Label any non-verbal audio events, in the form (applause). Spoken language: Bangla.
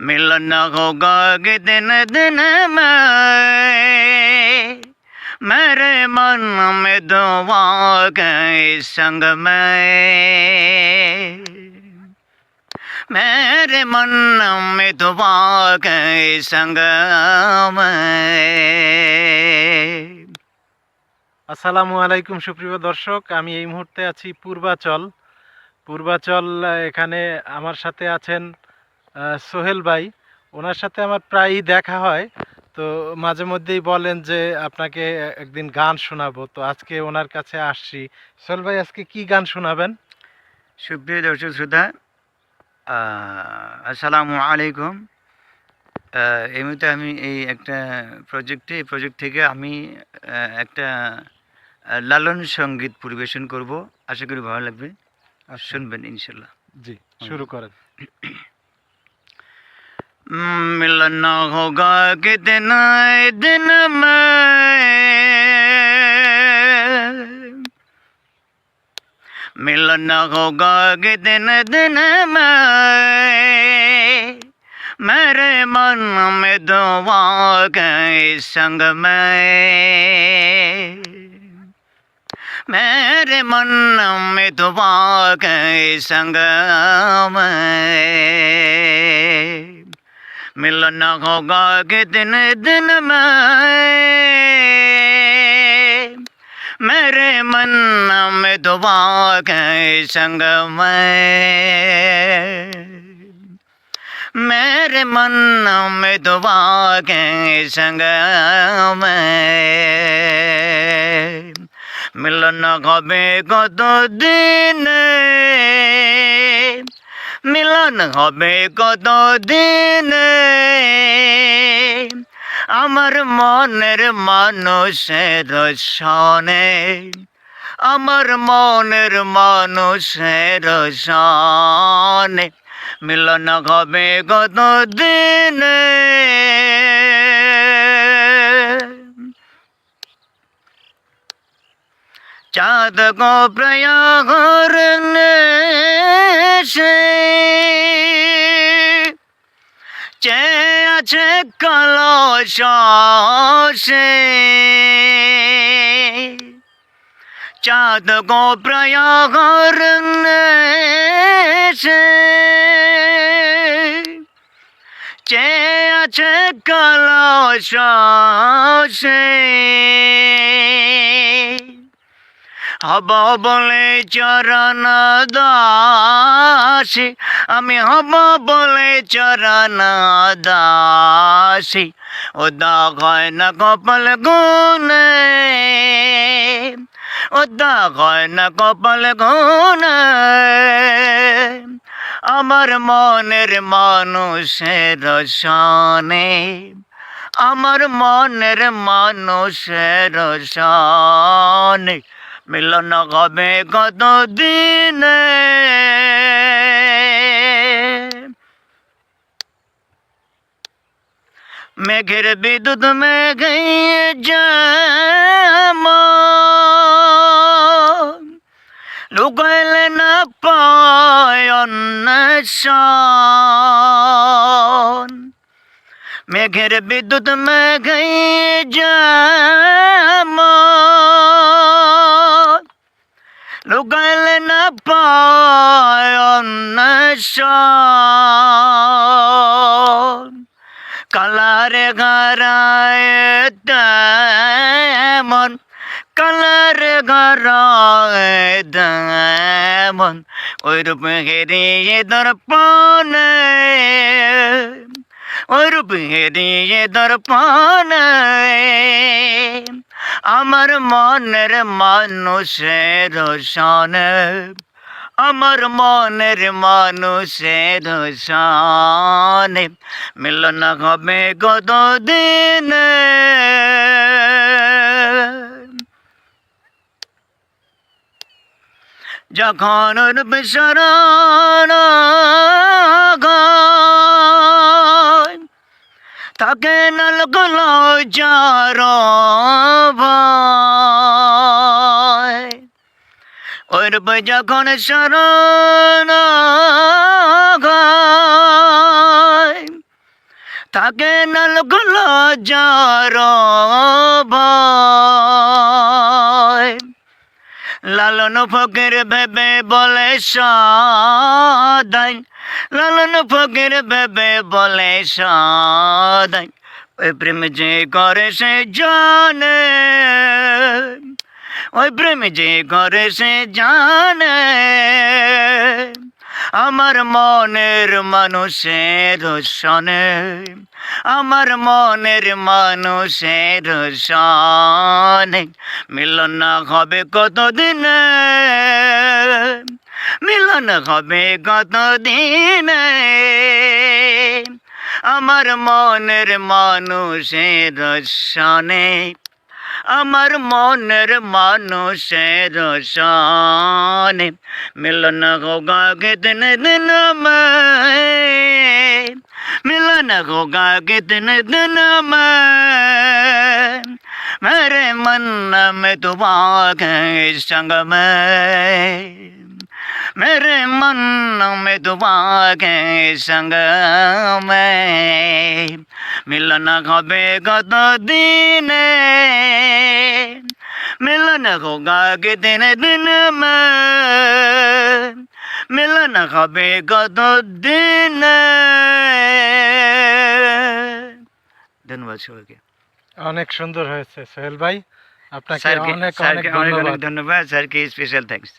मिलन होगा कि दिन दिन में मेरे मन में दुआ के संग में मेरे मन में दुआ के संग में আসসালামু আলাইকুম সুপ্রিয় দর্শক আমি এই মুহূর্তে আছি পূর্বাচল পূর্বাচল আহ, এখানে আমার সাথে আছেন আহ, সোহেল ভাই ওনার সাথে আমার প্রায়ই দেখা হয়। তো মাঝে মধ্যেই বলেন যে আপনাকে একদিন গান শোনাবো। তো আজকে ওনার কাছে আসছি। সোহেল ভাই আজকে কি গান শোনাবেন? সুপ্রিয় দর্শক শ্রোতা আসসালামু আলাইকুম। এই মুহূর্তে আমি এই একটা প্রজেক্টে এই প্রজেক্ট থেকে আমি একটা লালন সংগীত পরিবেশন করব। আশা করি ভালো লাগবে। আর শুনবেন ইনশাল্লাহ। জি শুরু করেন। (coughs) मिलन होगा कि दिन में। मिलना होगा कि दिन दिन में। मेरे मन में दुआ के संग में। मेरे मन में दुआ के संग में। मिलना होगा कितने दिन में। मेरे मन में दुआ के संग में। मेरे मन में दुआ के संग में। मिलन कभी को तो दिन মিলন হবে কত দিন আমার মনের মানুষের সনে আমার মনের মানুষের সনে মিলন হবে কত দিন চাঁদ গো প্রয়াগর চে আছে কলসে চাঁদ গো প্রয়াগর চে আছে কলসে হব বলে চরণ দাসী। আমি হব বলে চরণ দাসী। ও দা হয় না কপাল গুনে ও দা হয় না কপাল গুনে আমার মনের মানুষের সনে আমার মনের মানুষের সনে মিলন হবে কত দিন মেঘের বিদ্যুৎ মেঘে যেমন লুকাইলে না পায় অন্বেষণ মেঘের বিদ্যুৎ মেঘে যেমন লুকাইলে না পায় কালারে ঘরায় তেমন কালারে ঘরায় তেমন। ওই রূপ হেরিয়ে দর্পণে রূপ হেরিয়ে দর্পণে আমার মনের মানুষের সনে আমার মনের মানুষের সনে মিলন হবে কত দিন যখন রূপ শরণ গায়, তাকে নলকল চার ওর যখন শরণ গায়, থাকে না লোকলো যার লালন ফকির ভেবে বলে সদাই, লালন ফকির ভেবে বলে সদাই। ওই প্রেম যে করে সে জানে, ওই প্রেম যে করে সে জানে। আমার মনের মানুষের সনে আমার মনের মানুষের সনে মিলন না হবে কতদিনে? মিলন হবে কতদিনে আমার মনের মানুষের সনে আমার মনের মানুষের সনে মিলন হোগা কিতনে দিন में मिलन होगा कितने दिन में मेरे मन में तुम आ गए संग में मेरे मन में तुम आ गए संग में मिलन হবে কত দিনে মিলন হোগা কিতন দিন में মিলন হবে কত দিনে ধন্যবাদ সবাইকে অনেক সুন্দর হয়েছে সোহেল ভাই আপনাকে স্যারকে অনেক অনেক স্যারকে অনেক অনেক ধন্যবাদ ধন্যবাদ স্যারকে স্পেশাল থ্যাঙ্কস